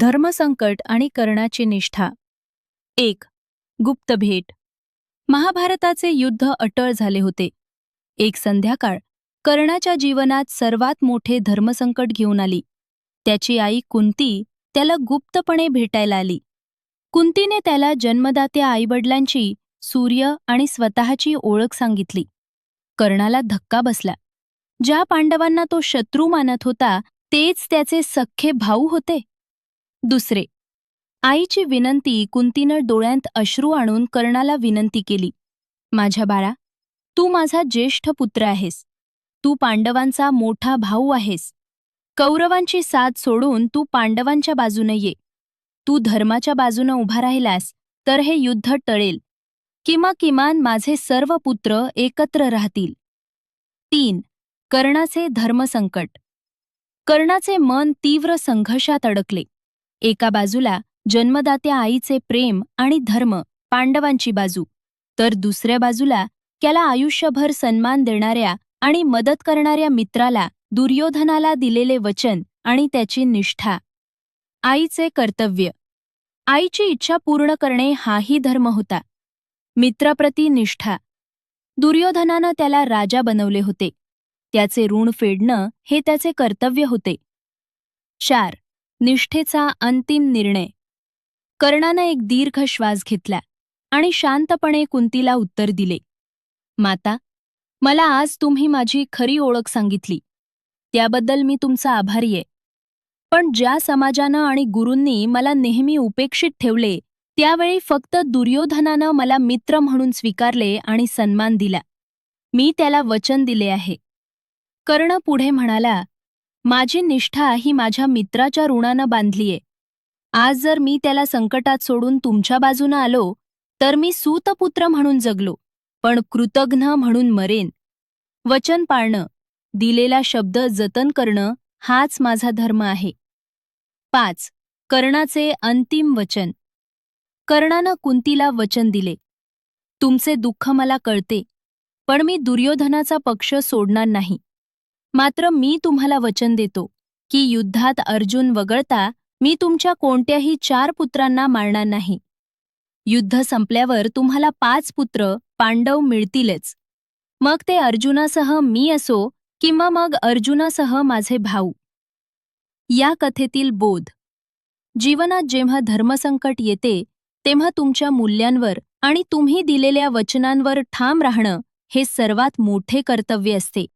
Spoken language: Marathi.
धर्मसंकट आणि कर्णाची निष्ठा. एक गुप्त भेट. महाभारताचे युद्ध अटळ झाले होते. एक संध्याकाळ कर्णाच्या जीवनात सर्वात मोठे धर्मसंकट घेऊन आली. त्याची आई कुंती त्याला गुप्तपणे भेटायला आली. कुंतीने त्याला जन्मदात्या आईवडिलांची सूर्य आणि स्वतःची ओळख सांगितली. कर्णाला धक्का बसला. ज्या पांडवांना तो शत्रू मानत होता तेच त्याचे सख्खे भाऊ होते. दुसरे आईची विनंती कुंतीनं डोळ्यांत अश्रू आणून कर्णाला विनंती केली माझ्या बाळा तू माझा ज्येष्ठ पुत्र आहेस. तू पांडवांचा मोठा भाऊ आहेस. कौरवांची साथ सोडून तू पांडवांच्या बाजूने ये. तू धर्माच्या बाजूनं उभा राहिलास तर हे युद्ध टळेल. किंवा किमान माझे सर्व पुत्र एकत्र राहतील. तीन कर्णाचे धर्मसंकट. कर्णाचे मन तीव्र संघर्षात अडकले. एका बाजूला जन्मदात्या आईचे प्रेम आणि धर्म पांडवांची बाजू. तर दुसऱ्या बाजूला त्याला आयुष्यभर सन्मान देणाऱ्या आणि मदत करणाऱ्या मित्राला दुर्योधनाला दिलेले वचन आणि त्याची निष्ठा. आईचे कर्तव्य. आईची इच्छा पूर्ण करणे हाही धर्म होता. मित्राप्रती निष्ठा. दुर्योधनानं त्याला राजा बनवले होते. त्याचे ऋण फेडणं हे त्याचे कर्तव्य होते. चार. निष्ठेचा अंतिम निर्णय. कर्णानं एक दीर्घ श्वास घेतला आणि शांतपणे कुंतीला उत्तर दिले. माता मला आज तुम्ही माझी खरी ओळख सांगितली. त्याबद्दल मी तुमचा आभारी आहे. पण ज्या समाजानं आणि गुरूंनी मला नेहमी उपेक्षित ठेवले त्यावेळी फक्त दुर्योधनानं मला मित्र म्हणून स्वीकारले आणि सन्मान दिला. मी त्याला वचन दिले आहे. कर्ण पुढे म्हणाला माझी निष्ठा ही माझ्या मित्राच्या ऋणानं बांधलीये. आज जर मी त्याला संकटात सोडून तुमच्या बाजूनं आलो तर मी सूतपुत्र म्हणून जगलो पण कृतघ्न म्हणून मरेन. वचन पाळणं दिलेला शब्द जतन करणं हाच माझा धर्म आहे. पाच कर्णाचे अंतिम वचन. कर्णानं कुंतीला वचन दिले. तुमचे दुःख मला कळते पण मी दुर्योधनाचा पक्ष सोडणार नाही. मात्र मी तुम्हाला वचन देतो की युद्धात अर्जुन वगळता मी तुमच्या कोणत्याही चार पुत्रांना मारणार नाही. युद्ध संपल्यावर तुम्हाला पाच पुत्र पांडव मिळतीलच. मग ते अर्जुनासह मी असो किंवा मग अर्जुनासह माझे भाऊ. या कथेतील बोध. जीवनात जेव्हा धर्मसंकट येते तेव्हा तुमच्या मूल्यांवर आणि तुम्ही दिलेल्या वचनांवर ठाम राहणं हे सर्वात मोठे कर्तव्य असते.